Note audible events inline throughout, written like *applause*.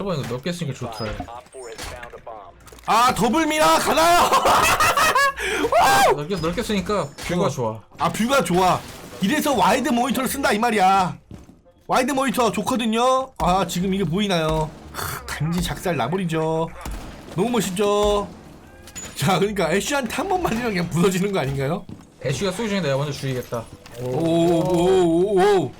저번에 이거 넓게 쓰니까 좋더라. Op 4 has found a bomb. 아 더블 미라 가나요? 넓게 넓게 쓰니까 뷰가 어. 좋아. 아 뷰가 좋아. 이래서 와이드 모니터를 쓴다 이 말이야. 와이드 모니터 좋거든요. 아 지금 이게 보이나요? 하, 단지 작살 나버리죠. 너무 멋있죠. 자 그러니까 애쉬한테 한 번만 이면 그냥 부서지는 거 아닌가요? 애쉬가 쏘기 전에 내가 먼저 죽이겠다. 오오오오오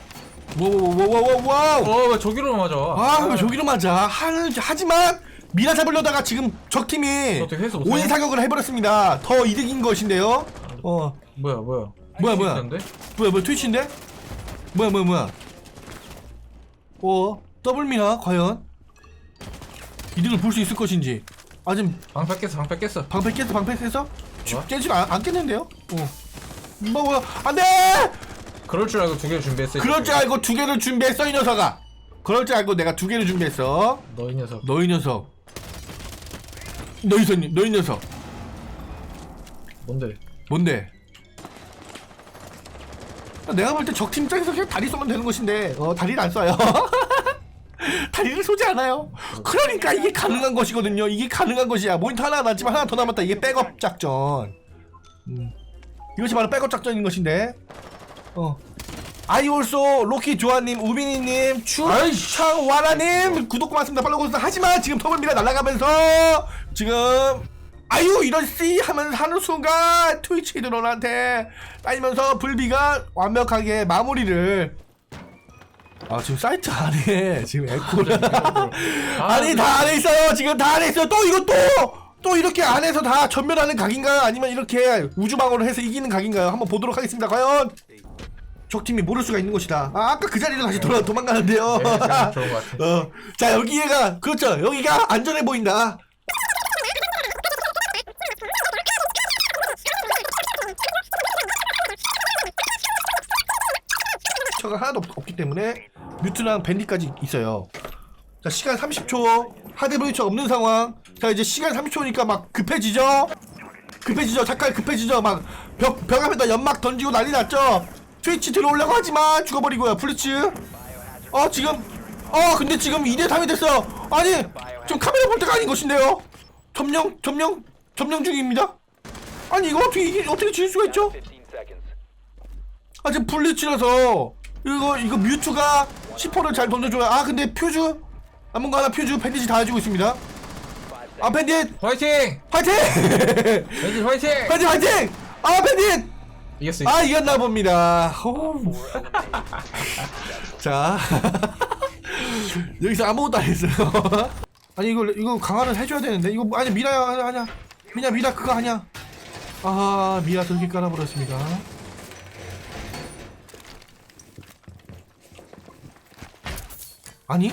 오오오오오오 어왜 저기로 맞아? 아왜 저기로 맞아? 하, 하지만 미라 잡으려다가 지금 적 팀이 어떻게 해서 못하냐? 5인 사격을 해버렸습니다. 더 이득인 것인데요. 어 뭐야 뭐야? 뭐야, 뭐야? 있는데? 뭐야 뭐야 트위치인데? 뭐야 뭐야 뭐야 어 더블 미나 과연 이득을 볼 수 있을 것인지 아 지금 방패 깼어 방패 깼어. 방패 깼어 방패 깼어? 뭐야? 깨지가 안, 안 깼는데요? 어 뭐, 뭐야 안돼 그럴 줄 알고 두 개를 준비했어. 그럴 줄 알고 두 개를 준비했어 이 녀석아. 그럴 줄 알고 내가 두 개를 준비했어. 너이 녀석. 너희 녀석. 너희 손님 너희 녀석. 뭔데? 뭔데? 아, 내가 볼 때 적팀 입장에서 그냥 다리 쏘면 되는 것인데 어 다리를 안 쏴요. *laughs* 다리를 쏘지 않아요. 그러니까 이게 가능한 것이거든요. 이게 가능한 것이야. 모니터 하나 남았지만 하나 더 남았다. 이게 백업 작전. 음. 이것이 바로 백업 작전인 것인데. 어 아이올소 로키 조아님 우빈이님 추창와라님 구독 고맙습니다. 팔로우 고맙습니다. 하지만 지금 터블미가 날아가면서 지금 아유 이런 씨 하면서 하는 순간 트위치 드론한테 따이면서 불비가 완벽하게 마무리를. 아 지금 사이트 안에 지금 에코를 *laughs* 아니 다 안에 있어요. 지금 다 안에 있어요. 또 이거 또또 이렇게 안에서 다 전멸하는 각인가요 아니면 이렇게 우주방어를 해서 이기는 각인가요? 한번 보도록 하겠습니다. 과연 적팀이 모를 수가 있는 것이다. 아 아까 그 자리로 다시 돌아 도망가는데요. 네, 자, 좋은 것 같아. *laughs* 어, 자 여기가 그렇죠. 여기가 안전해 보인다. 저가 하나도 없, 없기 때문에 뮤트랑 밴디까지 있어요. 자 시간 30초. 하드 브리처 없는 상황. 자 이제 시간 30초니까 막 급해지죠? 급해지죠. 잠깐 급해지죠? 막 벽 벽 앞에다 연막 던지고 난리 났죠 트위치 들어오려고 하지만 죽어버리고요 플리츠. 어 지금 어 근데 지금 2대 3이 됐어요. 아니 좀 카메라 볼 때가 아닌 것인데요. 점령 점령 점령 중입니다. 아니 이거 어떻게 이게 어떻게 질 수가 있죠? 15 seconds. 아 지금 블리츠라서 이거 이거 뮤트가 10호를 잘 던져줘야 아 근데 퓨즈? 남은 거 하나 퓨즈 밴디지 다 해주고 있습니다. 아 밴딧! 화이팅! 화이팅! *laughs* 벤지 화이팅! 밴딧 화이팅! 아 밴딧 이겼어. 아 이겼나 봅니다. 오. *laughs* 자 *laughs* 여기서 아무것도 안 했어요. *laughs* 아니 이거 이거 강화를 해줘야 되는데. 이거 아니 미라야 아니야. 아니야 미라 미라 그거 아니야. 아 미라 저렇게 깔아버렸습니다. 아니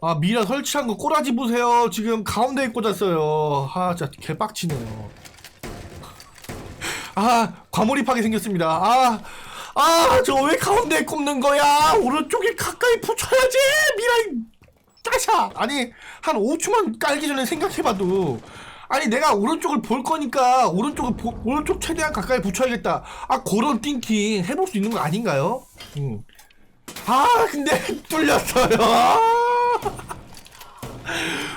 아 미라 설치한 거 꼬라지 보세요 지금 가운데에 꽂았어요 아 진짜 개빡치네요 아 과몰입하게 생겼습니다 아 아, 저 왜 가운데에 꼽는 거야? 오른쪽에 가까이 붙여야지! 미라이, 짜샤! 아니, 한 5초만 깔기 전에 생각해봐도, 아니, 내가 오른쪽을 볼 거니까, 오른쪽을, 보- 오른쪽 최대한 가까이 붙여야겠다. 아, 그런 띵킹 해볼 수 있는 거 아닌가요? 음. 아, 근데, *laughs* 뚫렸어요. 아.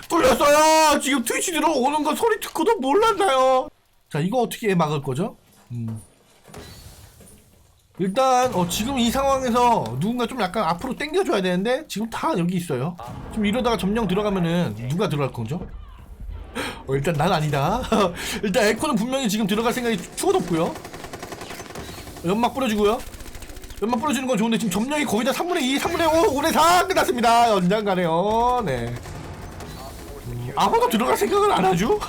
*laughs* 뚫렸어요! 지금 트위치 들어오는 거 소리 듣고도 몰랐나요? 자, 이거 어떻게 막을 거죠? 음. 일단 어, 지금 이 상황에서 누군가 좀 약간 앞으로 당겨줘야 되는데 지금 다 여기 있어요. 지금 이러다가 점령 들어가면은 누가 들어갈 거죠? *gasps* 어, 일단 난 아니다. *laughs* 일단 에코는 분명히 지금 들어갈 생각이 추가 높고요. 연막 뿌려주고요. 연막 뿌려주는 건 좋은데 지금 점령이 거의 다 3분의 2, 3분의 5, 5분의 4 끝났습니다. 연장 가네요. 네. 음, 아무도 들어갈 생각을 안 하죠? *laughs*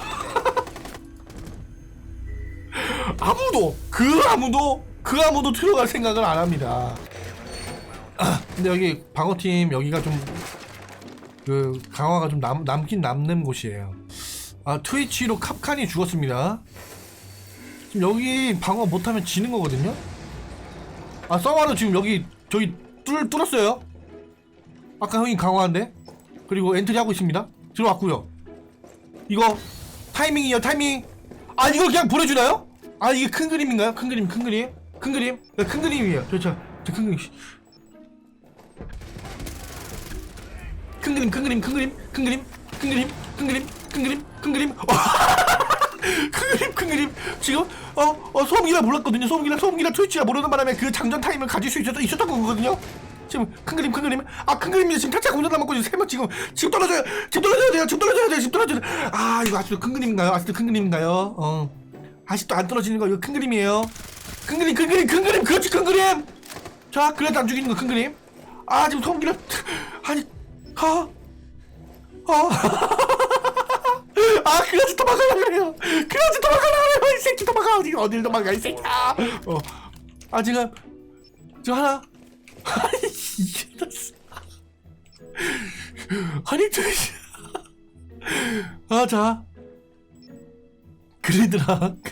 아무도 그 아무도 그 아무도 들어갈 생각을 안 합니다. 아, 근데 여기 방어팀 여기가 좀 그 강화가 좀 남, 남긴 남는 곳이에요. 아 트위치로 캅칸이 죽었습니다. 지금 여기 방어 못하면 지는 거거든요. 아 서마는 지금 여기 저기 뚫 뚫었어요. 아까 형이 강화한데 그리고 엔트리 하고 있습니다. 들어왔고요. 이거 타이밍이요 타이밍. 아 이거 그냥 보내주나요? 아 이게 큰 그림인가요? 큰 그림 큰 그림 큰 그림 네, 큰 그림이에요. 저저저큰 그림. 큰 그림 큰 그림 큰 그림 큰 그림 큰 그림 큰 그림 큰 그림 큰 그림 *laughs* 큰 그림 큰 그림. 지금 어 어 소음기라 몰랐거든요. 소음기라 소음기라 트위치가 모르는 바람에 그 장전 타임을 가질 수 있었, 있었던 거거든요. 지금 큰 그림 큰 그림. 아 큰 그림이 지금 탈착 운전 남았고 지금 세명 지금 지금 떨어져요. 지금 떨어져야 돼요. 지금 떨어져야 돼요. 지금 떨어져야 돼아 이거 아직도 큰 그림인가요? 아직도 큰 그림인가요? 어. 아직도 안 떨어지는 거 이거 큰 그림이에요. 큰 그림 큰 그림 큰 그림. 그렇지 큰 그림. 자 그래도 안 죽이는 거 큰 그림. 아 지금 소음기라 아니 아 아. *laughs* 아, 그래서 도망가려고 그래요. 그래서 도망가려고 그래요. 이 새끼 도망가. 어디, 어딜 도망가, 이 새끼야. 어. 아, 지금, 저 하나. 아니, 이게 나 씨. 아니, 저, 씨. 아, 자. 그리드랑.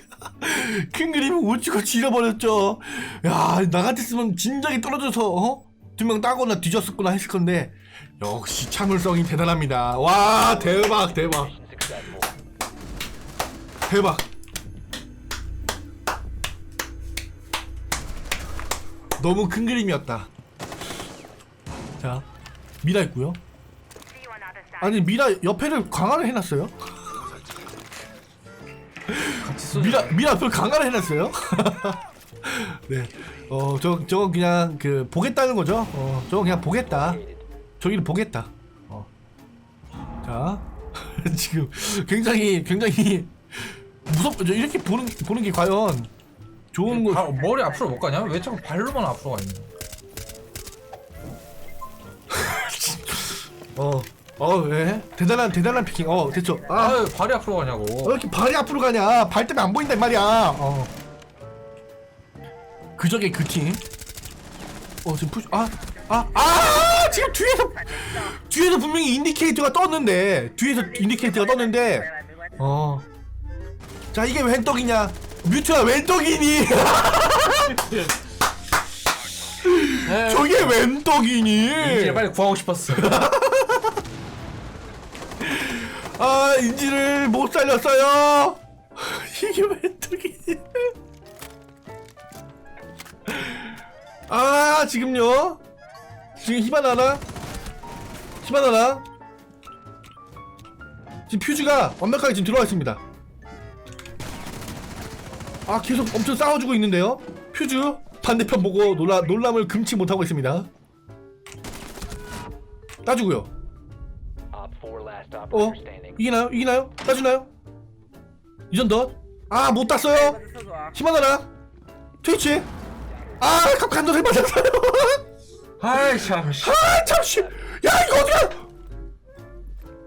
큰 그림 우측을 지려버렸죠. 야, 나 같았으면 진작에 떨어져서, 어? 두명 따거나 뒤졌었구나 했을 건데, 역시 참을성이 대단합니다. 와, 대박, 대박. 대박. 너무 큰 그림이었다. 자, 미라 있고요. 아니 미라 옆에를 강화를 해놨어요? *laughs* 미라 미라 옆을 강화를 해놨어요? *laughs* 네, 어저 저건 그냥 그 보겠다는 거죠. 어 저건 그냥 보겠다. 저기를 보겠다. 어. 자, *laughs* 지금 굉장히 굉장히 무섭. 저 이렇게 보는 보는 게 과연 좋은 거? 바, 머리 앞으로 못 가냐? 왜 자꾸 발로만 앞으로 가 거야? *laughs* 어, 어, 왜? 대단한 대단한 피킹. 어, 됐죠. 아, 아, 왜 발이 앞으로 가냐고. 왜 이렇게 발이 앞으로 가냐? 발 때문에 안 보인단 말이야. 어. 그저께 그 팀. 어, 지금 푸시. 아, 아, 아! 지금 뒤에서 뒤에서 분명히 인디케이터가 떴는데 뒤에서 인디케이터가 떴는데 어. 자, 이게 웬 떡이냐? 뮤트가 웬 떡이니? *laughs* 저게 웬 떡이니? 인지를 빨리 구하고 싶었어. *laughs* 아 인지를 못 살렸어요. *laughs* 이게 왜 떡이니? 아 지금요? 지금 히바나나? 히바나나? 지금 퓨즈가 완벽하게 지금 들어와 있습니다. 아 계속 엄청 싸워주고 있는데요? 퓨즈 반대편 보고 놀라, 놀람을 금치 못하고 있습니다. 따주고요. 어? 이기나요? 이기나요? 따주나요? 이전 덧? 아, 못 땄어요? 힘하나라? 트위치? 아, 갑간도를 맞았어요? *laughs* 아이 참. 씨. 아, 잠시! 야, 이거 어디야?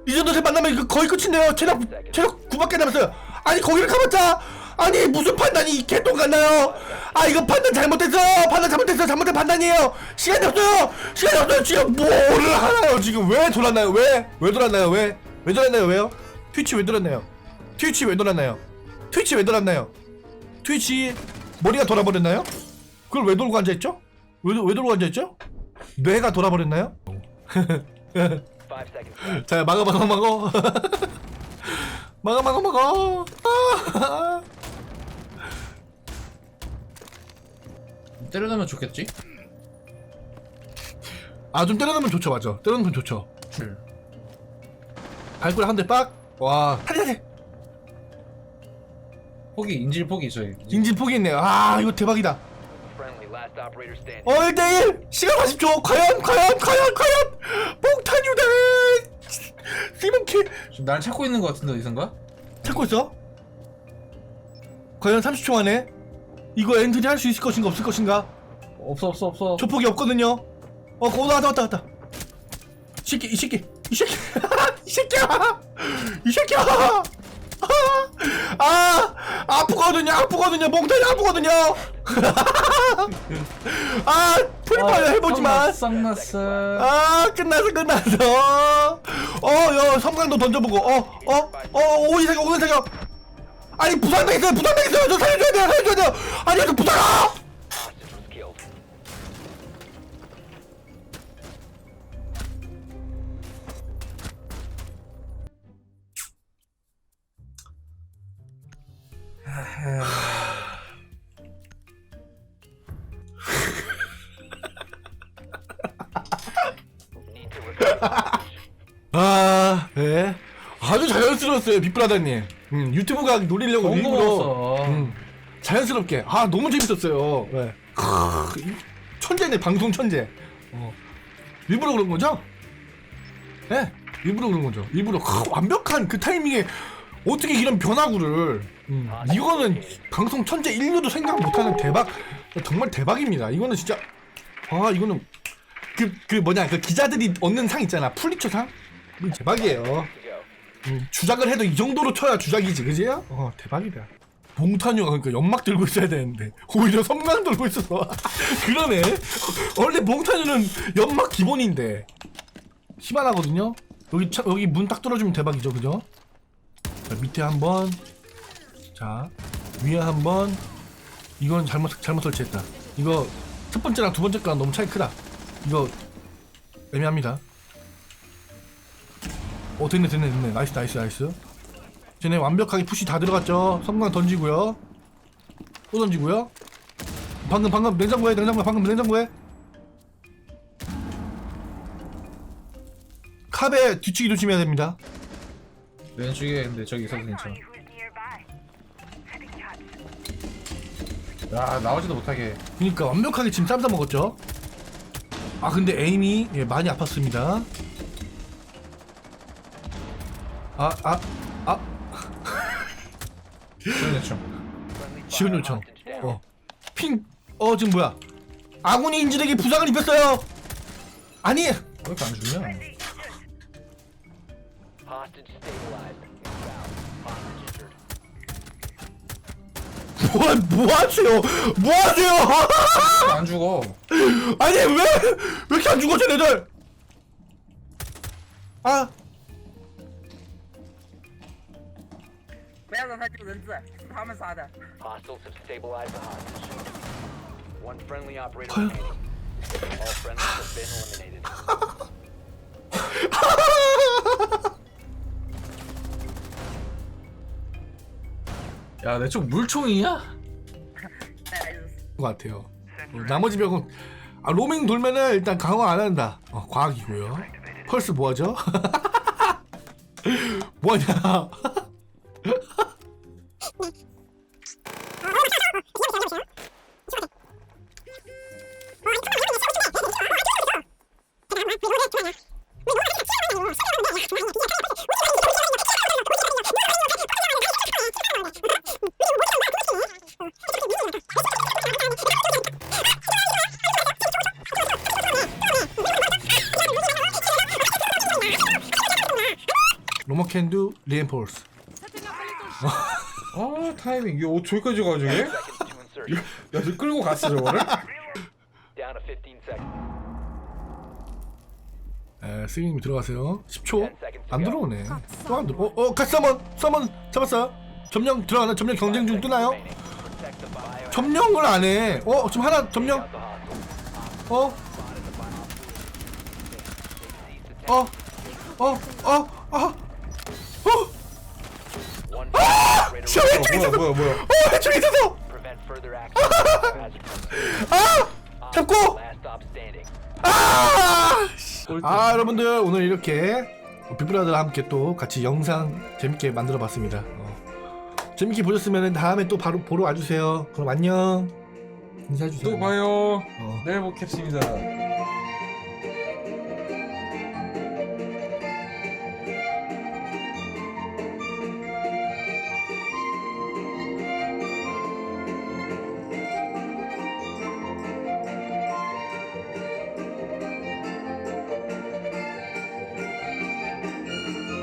이전 덧에 만나면 이거 거의 끝인데요? 체력, 체력 9밖에 남았어요. 아니, 거기를 가봤자! 아니, 무슨 판단이 개똥 같나요? 아, 이거 판단 잘못했어! 판단 잘못했어! 잘못된 판단이에요! 시간이 없어요! 시간이 없어요! 지금 뭐를 하나요? 지금 왜 돌았나요? 왜? 왜 돌았나요? 왜? 왜 돌았나요? 왜요? 트위치 왜 돌았나요? 트위치 왜 돌았나요? 트위치 왜 돌았나요? 트위치 머리가 돌아버렸나요? 그걸 왜 돌고 앉아있죠? 왜, 왜 돌고 앉아있죠? 뇌가 돌아버렸나요? *laughs* 자 막아 막아 막아 *laughs* 막아 막아 막아 때려놓으면 좋겠지? 아 좀 때려놓으면 좋죠 맞아 때려놓으면 좋죠. 줄. 발굴 한 대 빡. 와. 하리 포기 인질 포기 저희. 인질. 포기했네요. 아 이거 대박이다. 어 1대1 시간 40초! 과연 과연 과연 과연! 몽타뉴대! 시몬키 지금 날 찾고 있는 거 같은데 어디선가? 찾고 있어? 과연 30초 안에 이거 엔트리 할 수 있을 것인가 없을 것인가 없어 없어 없어. 조폭이 없거든요. 어, 거 왔다 왔다 왔다. 이 새끼, 이 새끼, 이 새끼, *laughs* 이 새끼야, 이 새끼야. 아, 아프거든요, 아프거든요, 몽타니 아프거든요. *laughs* 아, 프리파이어 해보지만. 쌍났어. 아, 끝났어, 끝났어. 어, 야, 섬광도 던져보고, 어, 어, 어, 오이 사격, 오이 사격. 아니 부산병 있어요 부산병 있어요. 저 살려줘야 돼요 살려줘야 돼요. 아니 저 부산아! 밌었어요 빅브라더님. 음, 유튜브가 노리려고 좋은 거 일부러 먹었어. 음, 자연스럽게. 아 너무 재밌었어요. 네. 크, 이 천재네 방송 천재. 어. 일부러 그런 거죠? 네 일부러 그런 거죠. 일부러 크, 완벽한 그 타이밍에 어떻게 이런 변화구를. 음, 이거는 방송 천재 인류도 생각 못하는 대박 정말 대박입니다. 이거는 진짜 아 이거는 그, 그 뭐냐 그 기자들이 얻는 상 있잖아. 풀리처상? 이건 대박이에요 음, 주작을 해도 이 정도로 쳐야 주작이지 그지? 어 대박이다. 몽타뉴가 그러니까 연막 들고 있어야 되는데. 오히려 섬광 들고 있어서. *laughs* 그러네. 원래 몽타뉴는 연막 기본인데. 희한하거든요? 여기 차, 여기 문 딱 뚫어주면 대박이죠 그죠? 자 밑에 한번. 자 위에 한번. 이건 잘못 잘못 설치했다. 이거 첫 번째랑 두 번째 거랑 너무 차이 크다. 이거 애매합니다 어 됐네 됐네 됐네. 나이스 나이스 나이스. 쟤네 완벽하게 푸시 다 들어갔죠? 섬광 던지고요. 또 던지고요. 방금 방금 냉장고에 냉장고에 방금 냉장고에 캅에 뒤치기 조심해야 됩니다. 왼쪽에 근데 저기 있어도 괜찮아. 야 나오지도 못하게. 그러니까 완벽하게 지금 쌈싸 먹었죠? 아 근데 에임이 예, 많이 아팠습니다 아 아아. 아, 그런 대충. 지원 요청 어 핑 어 지금 뭐야? 아군이 인질에게 부상을 입혔어요. 아니. 왜 이렇게 안 죽냐? 뭐, 뭐 하세요? 뭐 하세요? 안 죽어. 아니 왜 왜 이렇게 안 죽어 쟤네들? 아 不要让他救人质，是他们杀的。 Hostiles have stabilized the hostage. One friendly operator Huh? remaining. All friendlies have been eliminated. 야 내 쪽 물총이냐? 再来就是것 같아요. 어, 나머지 병은 아, 로밍 돌면은 일단 강화 안 한다. 어, 과학이고요. 펄스 뭐하죠? 뭐하냐? 로머 캔두 리엔포스. 아 타이밍 이거 저기까지 가지고 얘? Insertion. 야저 끌고 갔어 저거를? Down to 15 seconds. 에, 스윙님 들어가세요. 10초. 안 들어오네. 또 안 들어. 어, 어, 같이 서먼, 서먼 잡았어요. 점령 들어가나? 점령 경쟁 중 뜨나요? Remaining. Protect the bio. 점령을 안 해. 어, 지금 하나 점령. Out the hostile. 어, Cease 어, 어, 어, 어, 어. One remaining. 왼쪽에 뭐야 있었어. 뭐야 뭐야? 어, 왼쪽에 있었어. From 아, 잡고. 아. 아 여러분들 오늘 이렇게 빅브라더와 함께 또 같이 영상 재밌게 만들어 봤습니다 어. 재밌게 보셨으면 다음에 또 바로 보러 와주세요 그럼 안녕 인사해주세요 또 봐요. 어. 내일 뵙겠습니다.